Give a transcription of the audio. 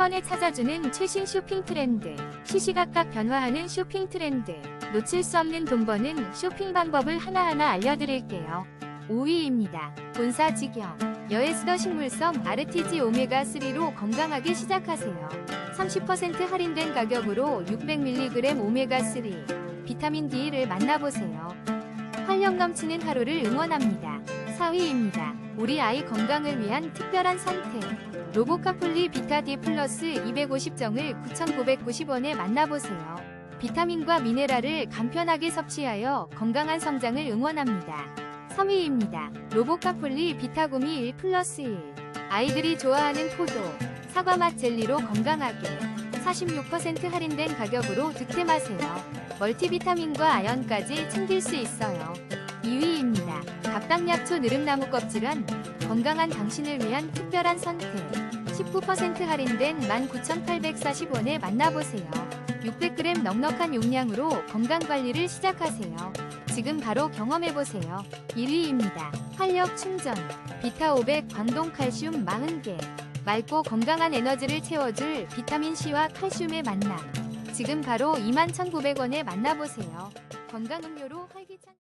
번에 찾아주는 최신 쇼핑 트렌드. 시시각각 변화하는 쇼핑 트렌드. 놓칠 수 없는 돈 버는 쇼핑 방법을 하나하나 알려드릴게요. 5위입니다. 본사 직영. 여에스더 식물성 RTG 오메가3로 건강하게 시작하세요. 30% 할인된 가격으로 600mg 오메가3 비타민 D를 만나보세요. 활력 넘치는 하루를 응원합니다. 4위입니다. 우리 아이 건강을 위한 특별한 선택. 로보카폴리 비타 D 플러스 250정을 9,990원에 만나보세요. 비타민과 미네랄을 간편하게 섭취하여 건강한 성장을 응원합니다. 3위입니다. 로보카폴리 비타구미 1 플러스 1. 아이들이 좋아하는 포도, 사과 맛 젤리로 건강하게 46% 할인된 가격으로 득템하세요. 멀티비타민과 아연까지 챙길 수 있어요. 2위입니다. 갑당약초 느릅나무 껍질은 건강한 당신을 위한 특별한 선택. 19% 할인된 19,840원에 만나보세요. 600g 넉넉한 용량으로 건강관리를 시작하세요. 지금 바로 경험해보세요. 1위입니다. 활력 충전. 비타 500 광동 칼슘 40개. 맑고 건강한 에너지를 채워줄 비타민C와 칼슘의 만남. 지금 바로 21,900원에 만나보세요. 건강음료로 활기찬